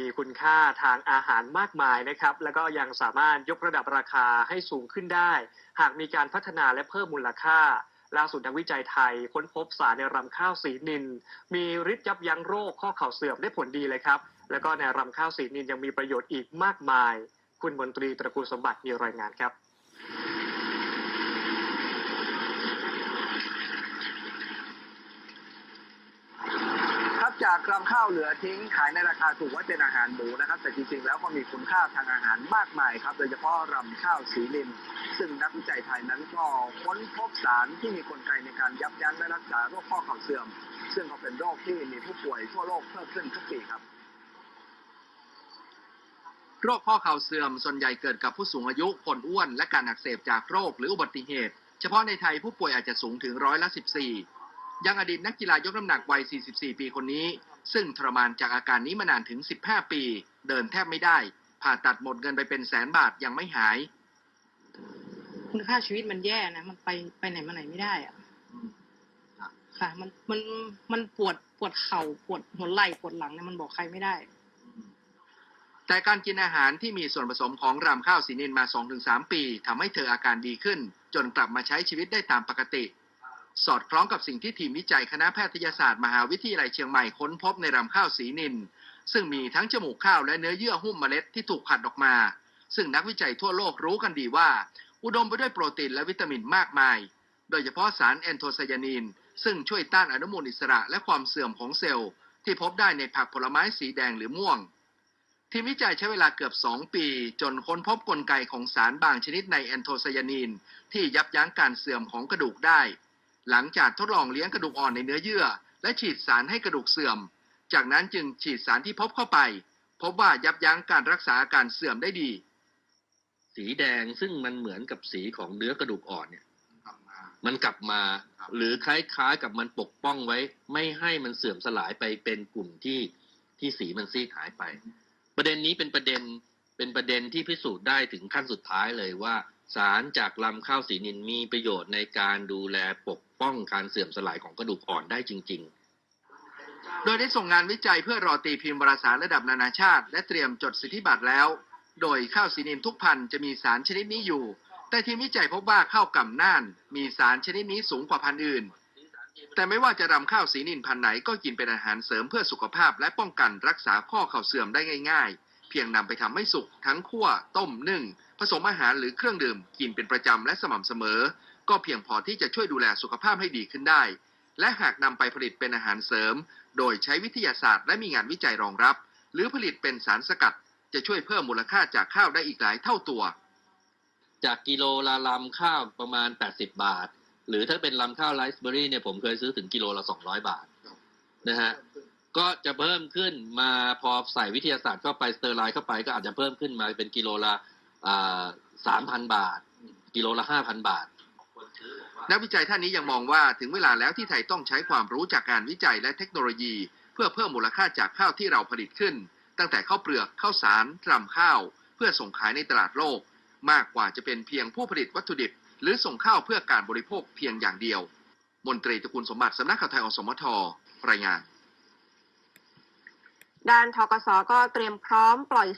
มีคุณค่าทางอาหารมากมายนะครับ แล้วก็ยังสามารถยกระดับราคาให้สูงขึ้นได้ หากมีการพัฒนาและเพิ่มมูลค่า ล่าสุดนักวิจัยไทย ค้นพบสารในรำข้าวสีนิน มีฤทธิ์ยับยั้งโรคข้อเข่าเสื่อมได้ผลดีเลยครับ แล้วก็ในรำข้าวสีนินยังมีประโยชน์อีกมากมาย คุณมนตรีตระกูลสมบัติมีรายงานครับ ครับ จากรำข้าวเหลือทิ้งขายในราคาถูกว่าเป็นอาหารหมูนะครับ แต่จริงๆแล้วก็มีคุณค่าทางอาหารมากมายครับ โดยเฉพาะรำข้าวสีลินซึ่งนักวิจัยไทยนั้นก็ค้นพบสารที่มีกลไกในการยับยั้งและรักษาโรคข้อเข่าเสื่อม ซึ่งก็เป็นโรคที่มีผู้ป่วยทั่วโลกเพิ่มขึ้นทุกปีครับโรคข้อเข่าเสื่อมส่วนใหญ่เกิดกับผู้สูงอายุคนอ้วน และการอักเสบจากโรคหรืออุบัติเหตุ เฉพาะในไทยผู้ป่วยอาจจะสูงถึงร้อยละ 14 ยังอดีตนักกีฬายกน้ำหนักวัย 44 ปีคนนี้ ซึ่งทรมานจากอาการนี้มานานถึง 15 ปี เดินแทบไม่ได้ ผ่าตัดหมดเงินไปเป็นแสนบาทยังไม่หาย คุณค่าชีวิตมันแย่นะ มันไปไปไหนมาไหนไม่ได้อะค่ะ มันมันมันปวดปวดเข่าปวดหัวไหล่ปวดหลังเนี่ยมันบอกใครไม่ได้ แต่การกินอาหารที่มีส่วนผสมของรำข้าวสีนินมา 2-3 ปีทำให้เธออาการดีขึ้น จนกลับมาใช้ชีวิตได้ตามปกติ สอดคล้องกับสิ่งที่ทีมวิจัยคณะแพทยศาสตร์มหาวิทยาลัยเชียงใหม่ค้นพบในรำข้าวสีนิน ซึ่งมีทั้งจมูกข้าวและเนื้อเยื่อหุ้มเมล็ดที่ถูกผัดออกมา ซึ่งนักวิจัยทั่วโลกรู้กันดีว่า อุดมไปด้วยโปรตีนและวิตามินมากมาย โดยเฉพาะสารแอนโทไซยานิน ซึ่งช่วยต้านอนุมูลอิสระและความเสื่อมของเซลล์ ที่พบได้ในผักผลไม้สีแดงหรือม่วง ทีมวิจัยใช้เวลาเกือบ 2 ปี จนค้นพบกลไกของสารบางชนิดในแอนโทไซยานิน ที่ยับยั้งการเสื่อมของกระดูกได้ หลังจากทดลองเลี้ยงกระดูกอ่อนในเนื้อเยื่อ และฉีดสารให้กระดูกเสื่อม จากนั้นจึงฉีดสารที่พบเข้าไป พบว่ายับยั้งการรักษาอาการเสื่อมได้ดี สีแดงซึ่งมันเหมือนกับสีของเนื้อกระดูกอ่อนเนี่ย มันกลับมา หรือคล้ายๆกับมันปกป้องไว้ ไม่ให้มันเสื่อมสลายไปเป็นกลุ่มที่ที่สีมันซีดหายไป ประเด็นนี้เป็นประเด็นเป็นประเด็นที่พิสูจน์ได้ถึงขั้นสุดท้ายเลยว่า สารจากลำข้าวสีนินมีประโยชน์ในการดูแลปกป้องการเสื่อมสลายของกระดูกอ่อนได้จริง ๆ โดยได้ส่งงานวิจัยเพื่อรอตีพิมพ์วารสารระดับนานาชาติ และเตรียมจดสิทธิบัตรแล้ว โดยข้าวสีนินทุกพันธุ์จะมีสารชนิดนี้อยู่ แต่ทีมวิจัยพบว่าข้าวกำน่าน มีสารชนิดนี้สูงกว่าพันธุ์อื่น แต่ไม่ว่าจะรำข้าวสีนินพันธุ์ไหนก็กินเป็นอาหารเสริมเพื่อสุขภาพและป้องกันรักษาข้อเข่าเสื่อมได้ง่าย ๆ เพียงนำไปทำให้สุกทั้งคั่ว ต้มนึ่ง ผสมอาหารหรือเครื่องดื่ม กินเป็นประจำและสม่ำเสมอ ก็เพียงพอที่จะช่วยดูแลสุขภาพให้ดีขึ้นได้ และหากนำไปผลิตเป็นอาหารเสริม โดยใช้วิทยาศาสตร์และมีงานวิจัยรองรับ หรือผลิตเป็นสารสกัด จะช่วยเพิ่มมูลค่าจากข้าวได้อีกหลายเท่าตัว จากกิโลละลำข้าวประมาณ 80 บาท หรือถ้าเป็นลำข้าวไรซ์เบอร์รี่เนี่ยผมเคยซื้อถึงกิโลละ200 บาทนะฮะ ก็จะเพิ่มขึ้นมาพอใส่วิทยาศาสตร์เข้าไปสเตอร์ไลน์เข้าไปก็อาจจะเพิ่มขึ้นมาเป็นกิโลละสามพันบาท กิโลละห้าพันบาท นักวิจัยท่านนี้ยังมองว่าถึงเวลาแล้วที่ไทยต้องใช้ความรู้จากการวิจัยและเทคโนโลยี เพื่อเพิ่มมูลค่าจากข้าวที่เราผลิตขึ้น ตั้งแต่ข้าวเปลือกข้าวสารรำข้าว เพื่อส่งขายในตลาดโลก มากกว่าจะเป็นเพียงผู้ผลิตวัตถุดิบ หรือส่งข้าวเพื่อการบริโภคเพียงอย่างเดียว มนตรีตระกูลสมบัติสำนักข่าวไทยอสมทรายงาน ด้านทกสก็เตรียมพร้อมปล่อย